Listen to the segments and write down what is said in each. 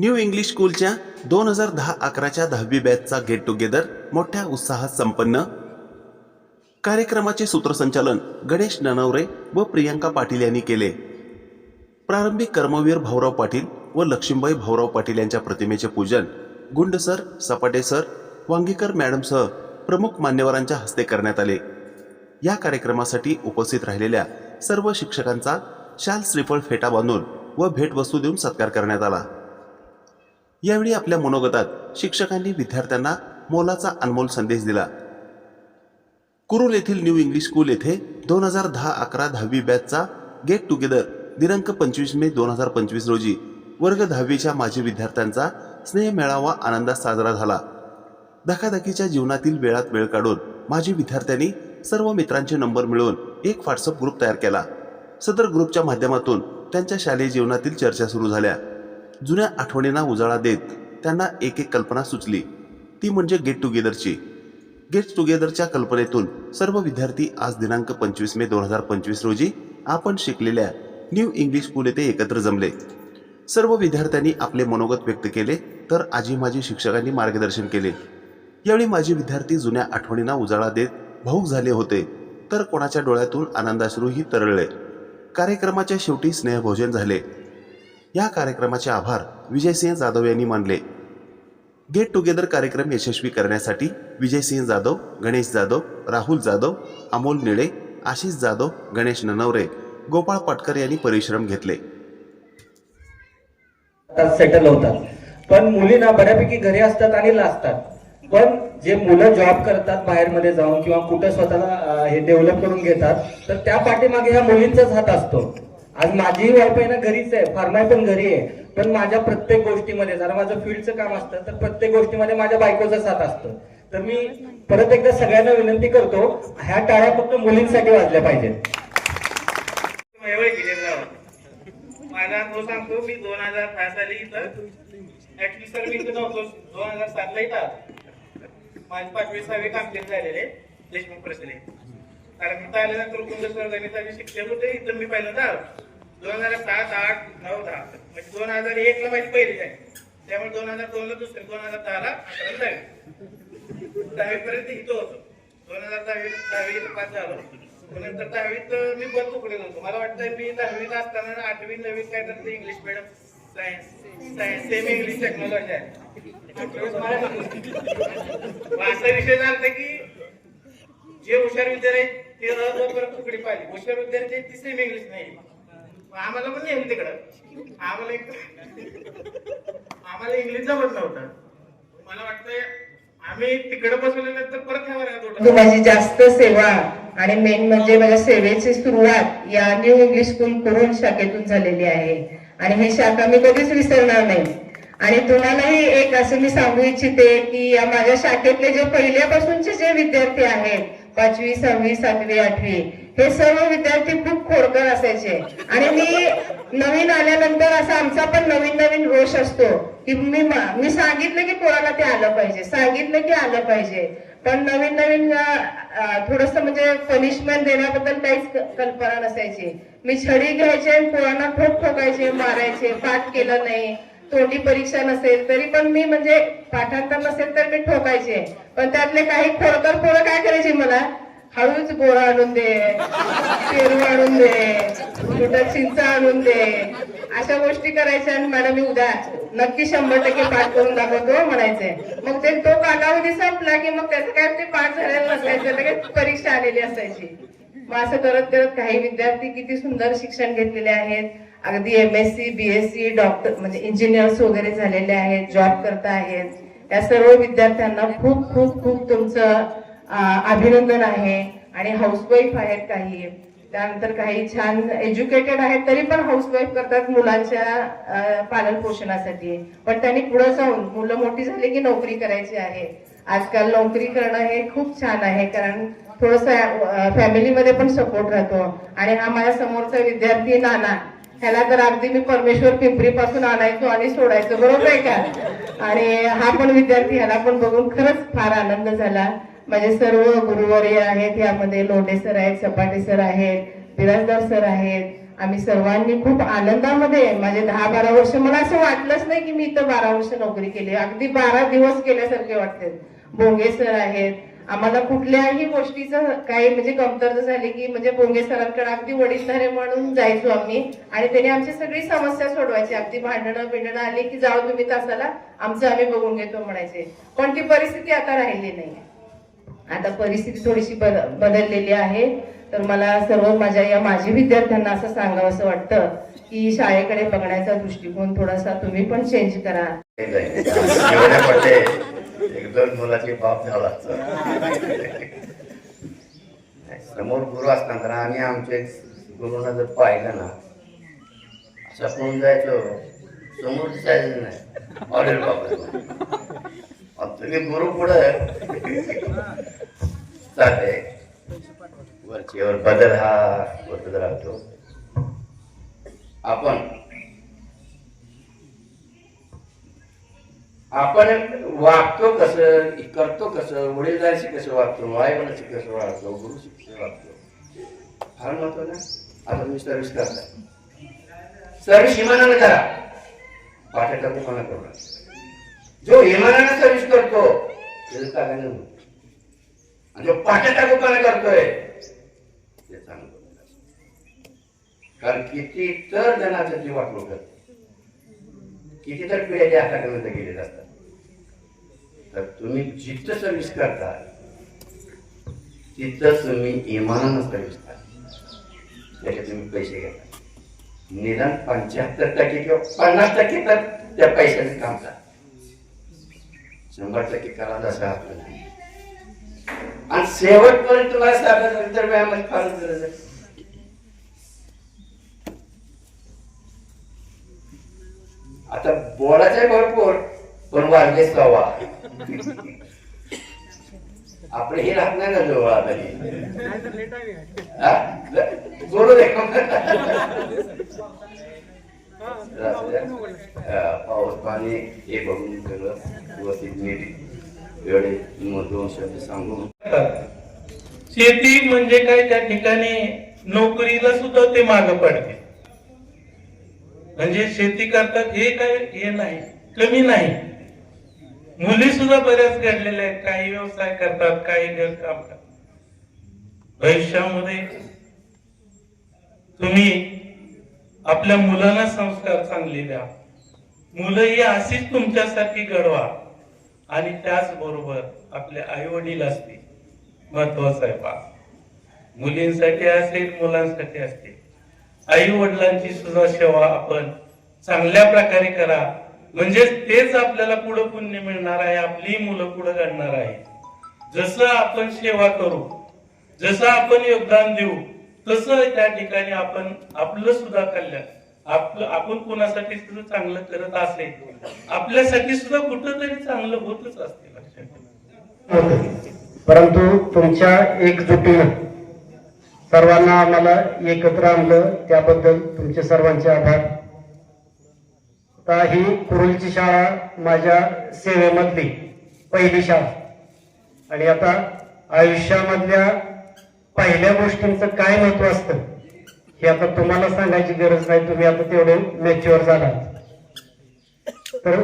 New English स्कूलच्या दोन हजार दहा अकराच्या दहावी बॅचचा गेट टुगेदर मोठ्या उत्साहात संपन्न. कार्यक्रमाचे सूत्रसंचालन गणेश ननवरे व प्रियांका पाटील यांनी केले. प्रारंभिक कर्मवीर भाऊराव पाटील व लक्ष्मीबाई भाऊराव पाटील यांच्या प्रतिमेचे पूजन गुंड सर सपाटे सर वांगीकर मॅडमसह प्रमुख मान्यवरांच्या हस्ते करण्यात आले. या कार्यक्रमासाठी उपस्थित राहिलेल्या सर्व शिक्षकांचा शाल श्रीफळ फेटा बांधून व भेटवस्तू देऊन सत्कार करण्यात आला. यावेळी आपल्या मनोगतात शिक्षकांनी विद्यार्थ्यांना मोलाचा अनमोल संदेश दिला. कुरुल येथील न्यू इंग्लिश स्कूल येथे दोन हजार दहा अकरा दहावी बॅचचा गेट टुगेदर दिनांक पंचवीस मे दोन हजार पंचवीस रोजी वर्ग दहावीच्या माजी विद्यार्थ्यांचा स्नेह मेळावा आनंदात साजरा झाला. धकाधकीच्या जीवनातील वेळात वेळ काढून माजी विद्यार्थ्यांनी सर्व मित्रांचे नंबर मिळवून एक व्हॉट्सअप ग्रुप तयार केला. सदर ग्रुपच्या माध्यमातून त्यांच्या शालेय जीवनातील चर्चा सुरू झाल्या. जुन्या आठवणींना उजाळा देत त्यांना एक एक कल्पना सुचली. ती म्हणजे गेट टुगेदरची गेट टुगेदरच्या कल्पनेतून सर्व विद्यार्थी आज दिनांक पंचवीस मे दोन हजार पंचवीस रोजी आपण शिकलेल्या न्यू इंग्लिश स्कूल येथे एकत्र जमले. सर्व विद्यार्थ्यांनी आपले मनोगत व्यक्त केले तर आजी माझी शिक्षकांनी मार्गदर्शन केले. यावेळी माझे विद्यार्थी जुन्या आठवणींना उजाळा देत भाऊक झाले होते तर कोणाच्या डोळ्यातून आनंदाश्रूही तरळले. कार्यक्रमाच्या शेवटी स्नेहभोजन झाले. या कार्यक्रमाचे आभार विजयसिंह जाधव यांनी मानले. गेट टुगेदर कार्यक्रम यशस्वी करण्यासाठी विजयसिंह जाधव गणेश जाधव राहुल जाधव अमोल निळे आशिष जाधव गणेश ननवरे गोपाळ पाटकर यांनी परिश्रम घेतले. सेटल होतात. पण मुलींना बऱ्यापैकी घरी असतात आणि लाजतात. पण जे मुलं जॉब करतात बाहेरमध्ये जाऊन किंवा कुठं स्वतःला हे डेव्हलप करून घेतात तर त्या पाठीमागे ह्या मुलींचाच हात असतो. आज माझी वाईफ आहे ना घरीच आहे. फार्माय पण घरी आहे. पण माझ्या प्रत्येक गोष्टीमध्ये जर माझं फील्डचं काम असतं तर प्रत्येक गोष्टीमध्ये माझ्या बायकोचा साथ असतो. तर मी परत एकदा सगळ्यांना विनंती करतो ह्या टाळ्या फक्त मुलींसाठी वाजल्या पाहिजेत. माझा तो सांगतो मी दोन हजार पाच साली इथं ऍक्च्युली सर मी इथं नव्हतो. दोन हजार सात ला इथं माझे पाचवी सहावी कामगिरी झालेले देशमुख प्रसले कारण इथं आल्यानंतर कुंद सर गणिताचे शिक्षक होते इथं मी पहिल्यांदा आलो. दोन हजार सात आठ नऊ दहा. म्हणजे दोन हजार एक ला माझी पहिली आहे त्यामुळे दोन हजार दोन ला दुसरी दोन हजार दहा ला अकरा दहावी पर्यंत इथं होतो. दोन हजार दहावी दहावी पाच झालो. नंतर दहावीत मी बंद तुकडे होतो मला वाटतं मी दहावीत असताना आठवी नववी काय तर ते English medium science science same English technology आहे. असा विषय झाला की जे हुशार विद्यार्थी आहेत ते अ तुकडी पाहिली हुशार विद्यार्थी ती सेम इंग्लिश नाही. आम्हाला पण नेलं तिकडं. आम्हाला एक- आम्हाला इंग्लिश जमत नव्हतं मला वाटतंय आम्ही तिकडे बसवल्यानंतर परत ह्या वर्गात माझी जास्त सेवा आणि मेन म्हणजे माझ्या सेवेची सुरुवात या न्यू इंग्लिश स्कूल करून शाखेतून झालेली आहे. आणि हे शाखा मी कधीच विसरणार नाही. आणि तुम्हालाही एक असं मी सांगू इच्छिते की या माझ्या शाखेतले जे पहिल्यापासूनचे जे विद्यार्थी आहेत पाचवी सहावी सातवी आठवी हे सर्व विद्यार्थी खूप खोडकर असायचे. आणि मी नवीन आल्यानंतर असा आमचा पण नवीन नवीन रोष असतो की मी मी सांगितलं की कोणाला ते आलं पाहिजे सांगितलं की आलं पाहिजे. पण नवीन नवीन थोडस म्हणजे पनिशमेंट देण्याबद्दल काहीच कल्पना नसायची. मी छडी घ्यायचे आणि पोरांना ठोक ठोकायचे मारायचे पाठ केलं नाही. तोंडी परीक्षा नसेल तरी पण मी म्हणजे पाठांतर नसेल तर मी ठोकायचे. पण त्यातले काही खोडकर पोरं काय करायचे मला? हळूच बोरा आणून दे पेरू आणून दे कुठं चिंच आणून दे. अशा गोष्टी करायच्या आणि मॅडम मी उद्या नक्की शंभर टक्के पाठ करून दाखवतो हो, म्हणायचंय. मग ते तो कालावधी संपला की मग त्याचं काय ते पाठ झालेलं नसायचं लगेच परीक्षा आलेली असायची. मग असं करत करत काही विद्यार्थी किती सुंदर शिक्षण घेतलेले आहेत. अगदी M S C B S C doctor म्हणजे इंजिनियर्स वगैरे झालेले आहेत जॉब करता आहेत या सर्व विद्यार्थ्यांना खूप खूप खूप तुमचं अभिनंदन आहे आणि हाऊसवाईफ आहेत काही. त्यानंतर काही छान एज्युकेटेड आहेत तरी पण हाऊसवाईफ करतात मुलांच्या पालन पोषणासाठी पण त्यांनी पुढे जाऊन मुलं मोठी झाली की नोकरी करायची आहे. आजकाल नोकरी करणं हे खूप छान आहे कारण थोडस फॅमिलीमध्ये पण सपोर्ट राहतो. आणि हा माझ्या समोरचा विद्यार्थी नाना ह्याला तर अगदी मी परमेश्वर पिंपरी पासून आणायचो आणि सोडायचो बरोबर आहे का? आणि हा पण विद्यार्थी ह्याला पण बघून खरंच फार आनंद झाला. माझे सर्व गुरुवर्य आहेत यामध्ये लोंढे सर आहेत सपाटे सर आहेत बिराजदार सर आहेत. आम्ही सर्वांनी खूप आनंदामध्ये माझे दहा बारा वर्ष मला असं वाटलंच नाही की मी इथं बारा वर्ष नोकरी केली. अगदी बारा दिवस केल्यासारखे वाटते. बोंगे सर आहेत. आम्हाला कुठल्याही गोष्टीचं काही म्हणजे कमतरता झाली की म्हणजे बोंगे सरांकडे अगदी वडीलधारे म्हणून जायचो आम्ही. आणि त्यांनी आमची सगळी समस्या सोडवायची. अगदी भांडणं बिंडणं आली की जाऊ तुम्ही तासाला आमचं आम्ही बघून घेतो म्हणायचे. पण ती परिस्थिती आता राहिली नाही. आता परिस्थिती थोडीशी बद- बदललेली आहे. तर मला सर्व माझ्या या माझी विद्यार्थ्यांना असं सांगावं असं वाटतं की शाळेकडे बघण्याचा दृष्टिकोन थोडासा तुम्ही पण चेंज करा. एक दोन मुलाची बाप झाला. समोर गुरु असताना आम्ही आमचे गुरुना जर पाहिलं ना असं कोण जायचो. समोर जायचं नाही. ऑर्डर बाबा तुम्ही गुरु पुढं जाते वरचीवर बदल हा होतच राहतो आपण आपण वागतो कसं करतो कसं जायची कसं वागतो आईवडिलाशी कसं वागतो गुरुशी कसं वागतो. फार महत्वाचं ना आता तुम्ही सर्विस करता सर्विस इमानानं करा. पाठ्या टाकूपणा करू जो इमानानं सर्व्हिस करतो त्याचं चांगलं आणि जो पाठ्याचा टाकूपणा करतोय ते चांगलं कारण किती तर जणांचं जीव वाटलो करतो किती तर पिढ्याच्या हाताकडे तर जातात तर तुम्ही जिथं सर्व्हिस करता तिथं तुम्ही इमानानं सर्व्हिस करता त्याचे तुम्ही पैसे घेता. निदान पंच्याहत्तर टक्के किंवा पन्नास टक्के तर त्या पैशाचे काम करा. शंभर टक्के आणि शेवटपर्यंत तुम्हाला साधं तर व्यायामाची फार गरज आहे. आता बोलायचं भरपूर पण वाजले सव्वा आपलं हे राहत नाही ना जवळ आता हे. बोलू दे. पाऊस पाणी हे बघून सगळं व्यवस्थित नीट दोन शब्द सांगून शेती म्हणजे काय? त्या ठिकाणी नोकरीला सुद्धा ते माग पडते. म्हणजे शेती करतात हे काय? हे नाही. कमी नाही. मुली सुद्धा बऱ्याच घडलेल्या आहेत. काही व्यवसाय करतात काही घर करतात भविष्यामध्ये तुम्ही आपल्या मुलांना संस्कार चांगले द्या. मुलं ही अशीच तुमच्यासाठी घडवा. आणि त्याचबरोबर आपले आई वडील असतील. महत्वाचं आहे पा मुलींसाठी असेल मुलांसाठी असतील. आई वडिलांची सुद्धा सेवा आपण चांगल्या प्रकारे करा. म्हणजे तेच आपल्याला पुढं पुण्य मिळणार आहे आपली मुलं पुढे घडणार आहे जसं आपण सेवा करू जसं आपण योगदान देऊ तसं त्या ठिकाणी आपण आपलं सुद्धा कल्याण. आपलं आपण कोणासाठी सुद्धा चांगलं करत असेल आपल्यासाठी सुद्धा कुठंतरी चांगलं होतच असते लक्षात परंतु तुमच्या एकजुटीनं सर्वांना आम्हाला एकत्र आणलं त्याबद्दल तुमचे सर्वांचे आभार. आता ही कुरुलची शाळा माझ्या सेवेमधली पहिली शाळा. आणि आता आयुष्यामधल्या पहिल्या गोष्टींचं काय महत्त्व असतं? हे आता तुम्हाला सांगायची गरज नाही तुम्ही आता तेवढे मॅच्युअर झालात. तर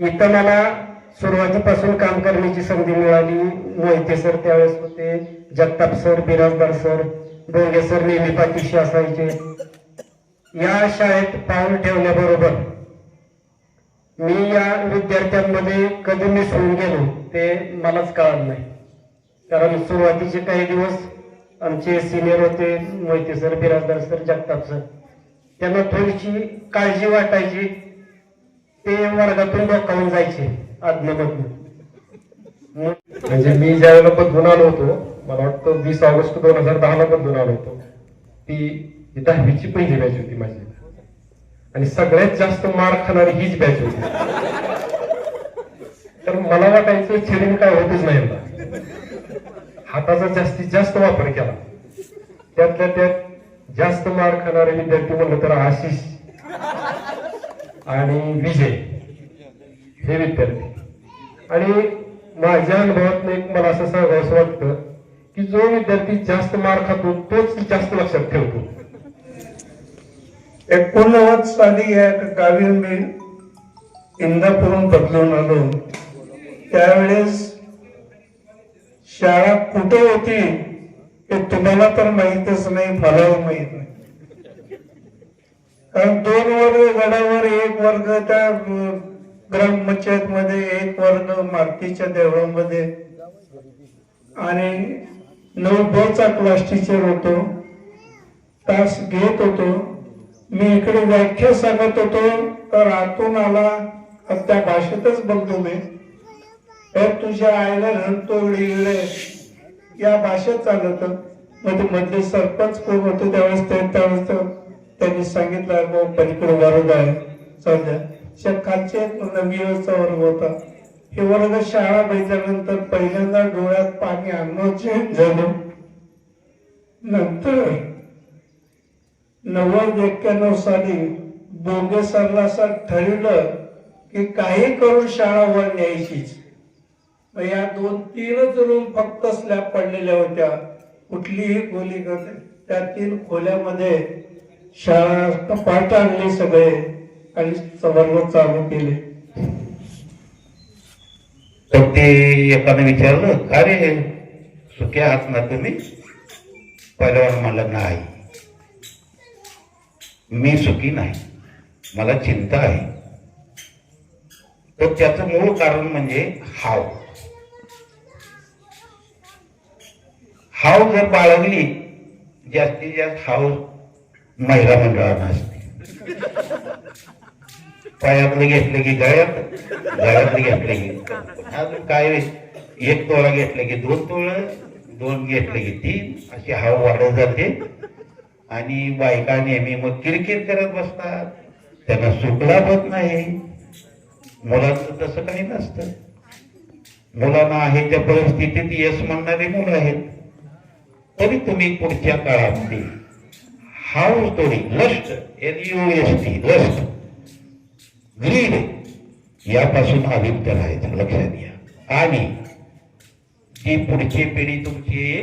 इथं मला सुरुवातीपासून काम करण्याची संधी मिळाली. मोहिते सर त्यावेळेस होते Jagtap sir Birajdar sir Donge sir नेहमी पाठीशी असायचे. या शाळेत पाऊल ठेवल्याबरोबर मी या विद्यार्थ्यांमध्ये कधी मिसळून गेलो ते मलाच कळत नाही. कारण सुरुवातीचे काही दिवस आमचे सिनियर होते Mohite sir Birajdar sir Jagtap sir त्यांना थोडीशी काळजी वाटायची. ते वर्गातून डोकावून जायचे आज्ञामधून. म्हणजे मी ज्या वेळेला बदलून आलो होतो मला वाटतं वीस ऑगस्ट दोन हजार दहाला बदलून आलो होतो ती दहावीची पहिली बॅच होती माझी. आणि सगळ्यात जास्त मार खाणारी हीच बॅच होती. तर मला वाटायचं छेडून काय होतच नाही हाताचा जास्तीत जास्त वापर केला. त्यातल्या त्यात जास्त मार खाणारे विद्यार्थी म्हणलं तर आशिष आणि विजय हे विद्यार्थी. आणि माझ्या अनुभवात एक मला असं सांगावं वाटतं की जो विद्यार्थी जास्त मार खातो तोच जास्त लक्षात ठेवतो. एकोणनव्वद साली या गावी मी इंदापूरून बदलून आलो. त्यावेळेस शाळा कुठे होती हे तुम्हाला तर माहितच नाही मला माहीत नाही. कारण दोन वर्ग गडावर एक वर्ग त्या ग्रामपंचायत मध्ये एक वर्ग मातीच्या देवळामध्ये. आणि नऊ ब चा क्लास टीचर होतो. तास घेत होतो. मी इकडे व्याख्या सांगत होतो तर आतून आला त्या भाषेतच बोलतो मी. तर तुझ्या आईला रडतो या भाषेत चालत मग ते मधले सरपंच कोण होते त्यावेळेस? ते त्यावेळेस त्यांनी सांगितलं भाऊ पलीकडे वर्ग आहे. सध्या खालचे नववीचा वर्ग होता. हे वर्ग शाळा बैठल्यानंतर पहिल्यांदा डोळ्यात पाणी आणणं चेंज झालं. नंतर नव्वद एक्क्याण्णव साली बोंगे सरला असं ठरलं की काही करून शाळा वर न्यायचीच. या दोन तीनच रूम फक्त स्लॅब पडलेल्या होत्या. कुठलीही खोली करते त्या तीन खोल्यामध्ये शाळा कपाट आणले सगळे. आणि वर्ग चालू केले. तर ते एकाने विचारलं का रे? सुख्या आहात ना तुम्ही? पर्यावरण म्हणला नाही. मी सुखी नाही. मला चिंता आहे. तर त्याचं मूळ कारण म्हणजे हाव. हाव जर बाळगली जास्तीत जास्त हाव महिला मंडळांना असते. पायातलं घेतलं की गळ्यात गळ्यातलं घेतलं की अजून काय एक तोळा घेतलं की दोन तोळ दोन घेतलं की तीन अशी हाव वाढत जाते. आणि बायका नेहमी मग किरकिर करत बसतात. त्यांना सुटला होत नाही. मुलांचं तसं काही नसतं. मुलांना आहे त्या परिस्थितीत यश म्हणणारी मुलं आहेत. तरी तुम्ही पुढच्या काळामध्ये हाव तोडी lust L U S T lust greed यापासून अलिप्त राहायचं लक्षात घ्या. आणि ती पुढची पिढी तुमची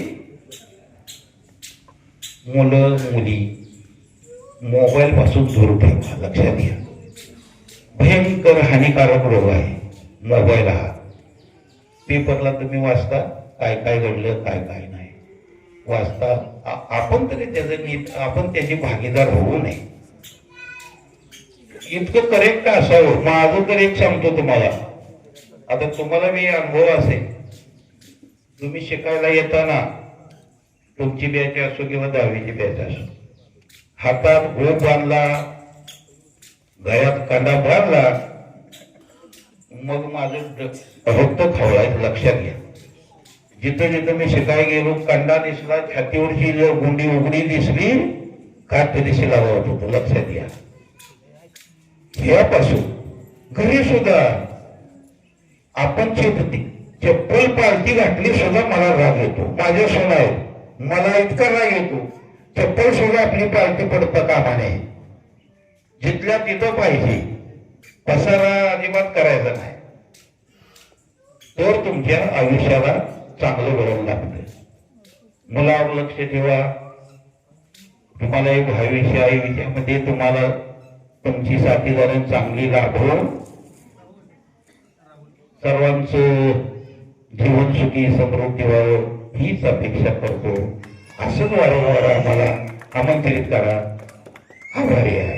मुलं मुली मोबाईल पासून दूर ठेवा लक्षात घ्या. भयंकर हानिकारक रोग आहे मोबाईल हा. पेपरला तुम्ही वाचता काय काय घडलं काय काय नाही. वाचता. आपण तरी त्याचं नीत आपण त्याची भागीदार होऊ नये. इतकं करेक्ट असावं? माझं तर एक सांगतो तुम्हाला. आता तुम्हाला मी अनुभव असेल. तुम्ही शिकायला येताना तुमची बॅच असो किंवा दहावीची बॅच असो हातात गोप बांधला गळ्यात कांदा बांधला मग माझं ड- रक्त खवळायचं लक्षात घ्या. जिथं जिथं मी शिकाय गेलो कंडा दिसला छातीवरची जर गुंडी उघडी दिसली काठ दिशी लावत होतो लक्षात घ्या. ह्यापासून घरी सुद्धा आपण चेपती चप्पल पालती घातली सुद्धा मला राग येतो. माझ्या सोना मला इतका राग येतो. चप्पल सुद्धा आपली पालती पडतं कामा नये जिथल्या तिथं पाहिजे. पसारा अजिबात करायचा नाही. तर तुमच्या आयुष्याला चांगलं वळण लागतं मुलावर लक्ष ठेवा. तुम्हाला एक भाविषय आहे. विषयामध्ये तुम्हाला तुमची साथीदारण चांगली लाभो सर्वांचं जीवन सुखी समृद्धी व्हावं हीच अपेक्षा करतो. असंच वारंवार आम्हाला आमंत्रित करा. आभारी आहे.